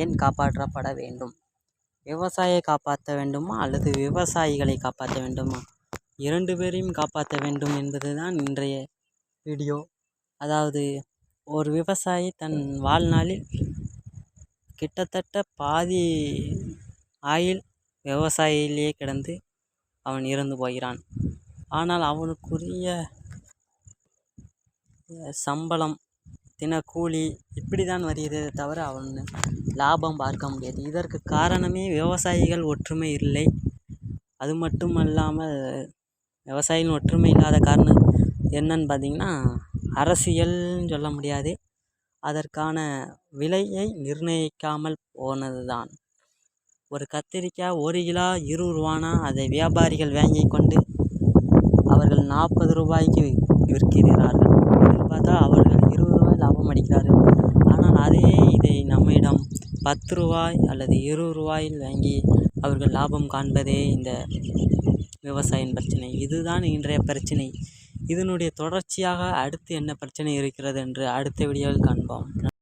ஏன் காப்பாற்றப்பட வேண்டும்? விவசாயியை காப்பாற்ற வேண்டுமா அல்லது விவசாயிகளை காப்பாற்ற வேண்டுமா? இரண்டு பேரையும் காப்பாற்ற வேண்டும் என்பது தான் இன்றைய வீடியோ. அதாவது ஒரு விவசாயி தன் வாழ்நாளில் கிட்டத்தட்ட பாதி ஆயுள் விவசாயிலேயே கிடந்து அவன் இறந்து போகிறான். ஆனால் அவனுக்குரிய சம்பளம் தினக்கூலி இப்படி தான் வருகிறதே தவிர அவன் லாபம் பார்க்க முடியாது. இதற்கு காரணமே விவசாயிகள் ஒற்றுமை இல்லை. அது மட்டும் அல்லாமல் விவசாயிகள் ஒற்றுமை இல்லாத காரணம் என்னன்னு பார்த்தீங்கன்னா அரசியல்னு சொல்ல முடியாது. அதற்கான விலையை நிர்ணயிக்காமல் போனது தான் ஒரு கத்திரிக்காய் ஒரு கிலோ இருபது ரூபானா அதை வியாபாரிகள் வாங்கி கொண்டு அவர்கள் நாற்பது ரூபாய்க்கு விற்கிறார்கள் இதில் பார்த்தா அவர்கள் இருபது ரூபாய் சொல்கிறாரு ஆனால் அதே இதை நம்மிடம் பத்து ரூபாய் அல்லது இருபது ரூபாயில் வாங்கி அவர்கள் லாபம் காண்பதே இந்த விவசாயின் பிரச்சனை. இதுதான் இன்றைய பிரச்சனை. இதனுடைய தொடர்ச்சியாக அடுத்து என்ன பிரச்சனை இருக்கிறது என்று அடுத்த வீடியோவில் காண்போம்.